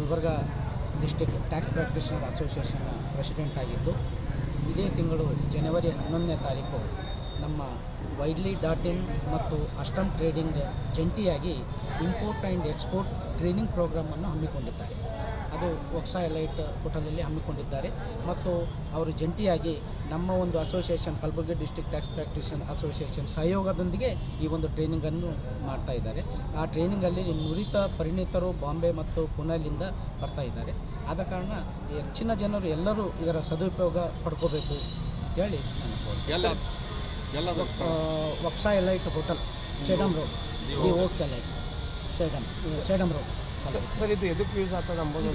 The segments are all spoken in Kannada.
ಗುಲ್ಬರ್ಗ ಡಿಸ್ಟಿಕ್ ಟ್ಯಾಕ್ಸ್ ಪ್ರಾಕ್ಟೀಷನರ್ ಅಸೋಸಿಯೇಷನ್ನ ಪ್ರೆಸಿಡೆಂಟ್ ಆಗಿದ್ದು, ಇದೇ ತಿಂಗಳು ಜನವರಿ ಹನ್ನೊಂದನೇ ತಾರೀಕು ನಮ್ಮ ವೈಡ್ಲಿ ಡಾಟ್ ಇನ್ ಮತ್ತು ಅಷ್ಟಮ್ ಟ್ರೇಡಿಂಗ್ ಜಂಟಿಯಾಗಿ ಇಂಪೋರ್ಟ್ ಆ್ಯಂಡ್ ಎಕ್ಸ್ಪೋರ್ಟ್ ಟ್ರೈನಿಂಗ್ ಪ್ರೋಗ್ರಾಮನ್ನು ಹಮ್ಮಿಕೊಂಡಿದ್ದಾರೆ. ಅದು ಒಕ್ಸಾ ಎಲೈಟ್ ಹೋಟೆಲಲ್ಲಿ ಹಮ್ಮಿಕೊಂಡಿದ್ದಾರೆ. ಮತ್ತು ಅವರು ಜಂಟಿಯಾಗಿ ನಮ್ಮ ಒಂದು association Kalaburagi district tax practitioner association ಸಹಯೋಗದೊಂದಿಗೆ ಈ ಒಂದು ಟ್ರೈನಿಂಗನ್ನು ಮಾಡ್ತಾ ಇದ್ದಾರೆ. ಆ ಟ್ರೈನಿಂಗಲ್ಲಿ ನುರಿತ ಪರಿಣಿತರು ಬಾಂಬೆ ಮತ್ತು ಪುಣೆಲಿಂದ ಬರ್ತಾ ಇದ್ದಾರೆ. ಆದ ಕಾರಣ ಹೆಚ್ಚಿನ ಜನರು ಎಲ್ಲರೂ ಇದರ ಸದುಪಯೋಗ ಪಡ್ಕೋಬೇಕು ಹೇಳಿ Oaks Elite hotel Sedam road the Oaks Elite Sedam Sedam road sir ಇದು ಎದಕ್ಕೆ ಯೂಸ್ ಆಗ್ತದೆ ಅಂಬೋದು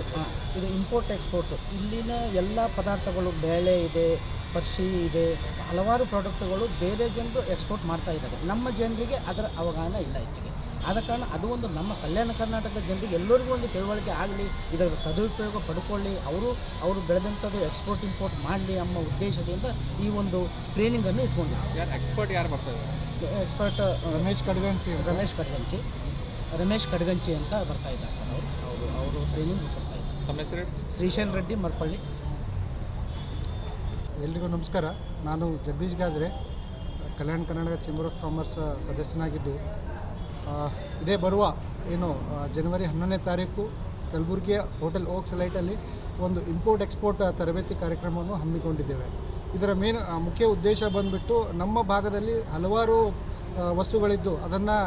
ಇದು ಇಂಪೋರ್ಟ್ ಎಕ್ಸ್ಪೋರ್ಟ್ ಇಲ್ಲಿನ ಎಲ್ಲ ಪದಾರ್ಥಗಳು ಬೇಳೆ ಇದೆ ಪರ್ಸಿ ಇದೆ ಹಲವಾರು ಪ್ರಾಡಕ್ಟ್ಗಳು ಬೇರೆ ಜನರು ಎಕ್ಸ್ಪೋರ್ಟ್ ಮಾಡ್ತಾ ಇದ್ದಾರೆ. ನಮ್ಮ ಜನರಿಗೆ ಅದರ ಅವಗಾಹನ ಇಲ್ಲ ಹೆಚ್ಚಿಗೆ. ಆದ ಕಾರಣ ಅದು ಒಂದು ನಮ್ಮ ಕಲ್ಯಾಣ ಕರ್ನಾಟಕದ ಜನರಿಗೆ ಎಲ್ಲರಿಗೂ ಒಂದು ತಿಳುವಳಿಕೆ ಆಗಲಿ ಇದರ ಸದುಪಯೋಗ ಪಡ್ಕೊಳ್ಳಿ ಅವರು ಅವರು ಬೆಳೆದಂಥದ್ದು ಎಕ್ಸ್ಪೋರ್ಟ್ ಇಂಪೋರ್ಟ್ ಮಾಡಲಿ ಎಂಬ ಉದ್ದೇಶದಿಂದ ಈ ಒಂದು ಟ್ರೈನಿಂಗನ್ನು ಇಟ್ಕೊಂಡಿದ್ದಾರೆ. ಯಾರು ಎಕ್ಸ್ಪರ್ಟ್ ಯಾರು ಬರ್ತಾರೆ ಎಕ್ಸ್ಪರ್ಟ್ ರಮೇಶ್ ಕಡ್ಗಂಚಿ ರಮೇಶ್ ಕಡ್ಗಂಚಿ. ರಮೇಶ್ ಕಡ್ಗಂಚಿ ಅಂತ ಬರ್ತಾ ಇದ್ದಾರೆ ಸರ್ ಅವರು. ಅವರು ಅವರು ಟ್ರೈನಿಂಗ್ ಕೊಡ್ತಾ ಇದ್ದಾರೆ. ತಮ್ಮ ಹೆಸರು? ಶ್ರೀಶೈಲ್ ರೆಡ್ಡಿ ಮರ್ಪಳ್ಳಿ. ಎಲ್ರಿಗೂ ನಮಸ್ಕಾರ. ನಾನು Jagadish Gadre Kalyana Karnataka chamber of commerce ಸದಸ್ಯನಾಗಿದ್ದು. ಆ, ಇದೇ ಬರುವ ಏನು ಜನವರಿ ಹನ್ನೊಂದನೇ ತಾರೀಕು ಕಲಬುರಗಿಯ ಹೋಟೆಲ್ ಓಕ್ಸ್ ಲೈಟಲ್ಲಿ ಒಂದು ಇಂಪೋರ್ಟ್ ಎಕ್ಸ್ಪೋರ್ಟ್ ತರಬೇತಿ ಕಾರ್ಯಕ್ರಮವನ್ನು ಹಮ್ಮಿಕೊಂಡಿದ್ದೇವೆ. ಇದರ ಮೇನ್ ಮುಖ್ಯ ಉದ್ದೇಶ ಬಂದುಬಿಟ್ಟು ನಮ್ಮ ಭಾಗದಲ್ಲಿ ಹಲವಾರು ವಸ್ತುಗಳಿದ್ದು ಅದನ್ನು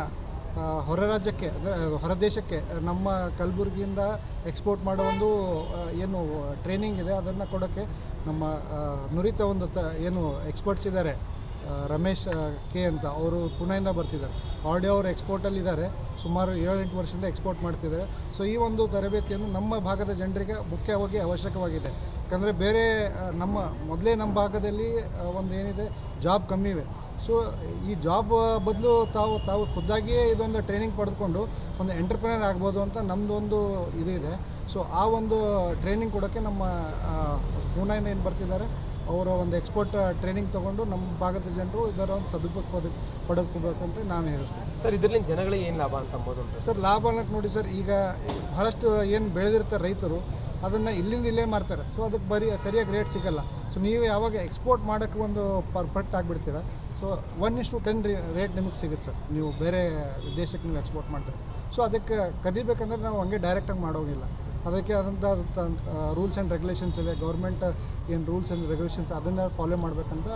ಹೊರ ರಾಜ್ಯಕ್ಕೆ ಹೊರ ದೇಶಕ್ಕೆ ನಮ್ಮ ಕಲಬುರಗಿಯಿಂದ ಎಕ್ಸ್ಪೋರ್ಟ್ ಮಾಡೋ ಒಂದು ಏನು ಟ್ರೈನಿಂಗ್ ಇದೆ, ಅದನ್ನು ಕೊಡೋಕ್ಕೆ ನಮ್ಮ ನುರಿತ ಒಂದು ತ, ಏನು ಎಕ್ಸ್ಪರ್ಟ್ಸ್ ಇದ್ದಾರೆ. ರಮೇಶ್ ಕೆ ಅಂತ, ಅವರು ಪುಣೆಯಿಂದ ಬರ್ತಿದ್ದಾರೆ. ಆಲ್ರೆಡಿ ಅವರು ಎಕ್ಸ್ಪೋರ್ಟಲ್ಲಿ ಇದ್ದಾರೆ. ಸುಮಾರು ಏಳೆಂಟು ವರ್ಷದಿಂದ ಎಕ್ಸ್ಪೋರ್ಟ್ ಮಾಡ್ತಿದ್ದಾರೆ. ಸೊ ಈ ಒಂದು ತರಬೇತಿಯನ್ನು ನಮ್ಮ ಭಾಗದ ಜನರಿಗೆ ಮುಖ್ಯವಾಗಿ ಅವಶ್ಯಕವಾಗಿದೆ. ಯಾಕಂದರೆ ಬೇರೆ ನಮ್ಮ, ಮೊದಲೇ ನಮ್ಮ ಭಾಗದಲ್ಲಿ ಒಂದು ಏನಿದೆ ಜಾಬ್ ಕಮ್ಮಿ ಇವೆ. ಸೊ ಈ ಜಾಬ್ ಬದಲು ತಾವು ತಾವು ಖುದ್ದಾಗಿಯೇ ಇದೊಂದು ಟ್ರೈನಿಂಗ್ ಪಡೆದುಕೊಂಡು ಒಂದು ಎಂಟರ್ಪ್ರಿನರ್ ಆಗ್ಬೋದು ಅಂತ ನಮ್ಮದು ಒಂದು ಇದು ಇದೆ ಸೊ ಆ ಒಂದು ಟ್ರೈನಿಂಗ್ ಕೊಡೋಕ್ಕೆ ನಮ್ಮ ಪೂನಾಯಿಂದ ಏನು ಬರ್ತಿದ್ದಾರೆ ಅವರ ಒಂದು ಎಕ್ಸ್ಪರ್ಟ್ ಟ್ರೈನಿಂಗ್ ತೊಗೊಂಡು ನಮ್ಮ ಭಾಗದ ಜನರು ಇದರ ಒಂದು ಸದುಪಯೋಗ ಪದ ಅಂತ ನಾನು ಹೇಳ್ತೀನಿ ಸರ್ ಇದರಲ್ಲಿ ಜನಗಳಿಗೆ ಏನು ಲಾಭ ಅಂತ ಅಂಬೋದು ಸರ್ ಲಾಭ ಅನ್ನೋಕ್ಕೆ ನೋಡಿ ಸರ್ ಈಗ ಬಹಳಷ್ಟು ಏನು ಬೆಳೆದಿರ್ತಾರೆ ರೈತರು ಅದನ್ನು ಇಲ್ಲಿಂದ ಇಲ್ಲೇ ಮಾರ್ತಾರೆ. ಸೊ ಅದಕ್ಕೆ ಬರೀ ಸರಿಯಾಗಿ ರೇಟ್ ಸಿಗಲ್ಲ. ಸೊ ನೀವು ಯಾವಾಗ ಎಕ್ಸ್ಪೋರ್ಟ್ ಮಾಡೋಕ್ಕೆ ಒಂದು ಪರ್ಫೆಕ್ಟ್ ಆಗಿಬಿಡ್ತೀರ ಸೊ ಒನ್ ಇಷ್ಟು ಟೆನ್ ರೇಟ್ ನಿಮಗೆ ಸಿಗುತ್ತೆ ಸರ್. ನೀವು ಬೇರೆ ದೇಶಕ್ಕೆ ನೀವು ಎಕ್ಸ್ಪೋರ್ಟ್ ಮಾಡ್ತೀರಿ. ಸೊ ಅದಕ್ಕೆ ಕದಿಬೇಕಂದ್ರೆ ನಾವು ಹಂಗೆ ಡೈರೆಕ್ಟಾಗಿ ಮಾಡೋಂಗಿಲ್ಲ. ಅದಕ್ಕೆ ಆದಂಥ ರೂಲ್ಸ್ ಆ್ಯಂಡ್ ರೆಗ್ಯುಲೇಷನ್ಸ್ ಇವೆ. ಗೌರ್ಮೆಂಟ್ ಏನು ರೂಲ್ಸ್ ಆ್ಯಂಡ್ ರೆಗ್ಯುಲೇಷನ್ಸ್ ಅದನ್ನು ಫಾಲೋ ಮಾಡಬೇಕಂತ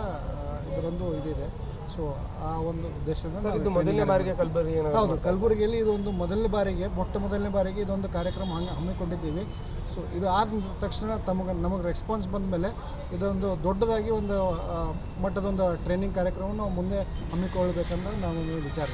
ಇದರೊಂದು ಇದಿದೆ. ಸೊ ಆ ಒಂದು ಉದ್ದೇಶದಿಂದ ಮೊದಲನೇ ಬಾರಿಗೆ ಕಲಬುರಗಿ ಹೌದು ಕಲಬುರಗಿಯಲ್ಲಿ ಇದೊಂದು ಮೊದಲನೇ ಬಾರಿಗೆ ಮೊಟ್ಟ ಮೊದಲನೇ ಬಾರಿಗೆ ಇದೊಂದು ಕಾರ್ಯಕ್ರಮ ಹಂಗೆ ಹಮ್ಮಿಕೊಂಡಿದ್ದೀವಿ. ಸೊ ಇದು ಆದ ತಕ್ಷಣ ತಮಗೆ ನಮಗೆ ರೆಸ್ಪಾನ್ಸ್ ಬಂದ ಮೇಲೆ ಇದೊಂದು ದೊಡ್ಡದಾಗಿ ಒಂದು ಮಟ್ಟದೊಂದು ಟ್ರೈನಿಂಗ್ ಕಾರ್ಯಕ್ರಮವನ್ನು ಮುಂದೆ ಹಮ್ಮಿಕೊಳ್ಬೇಕಂತ ನಾವು ವಿಚಾರ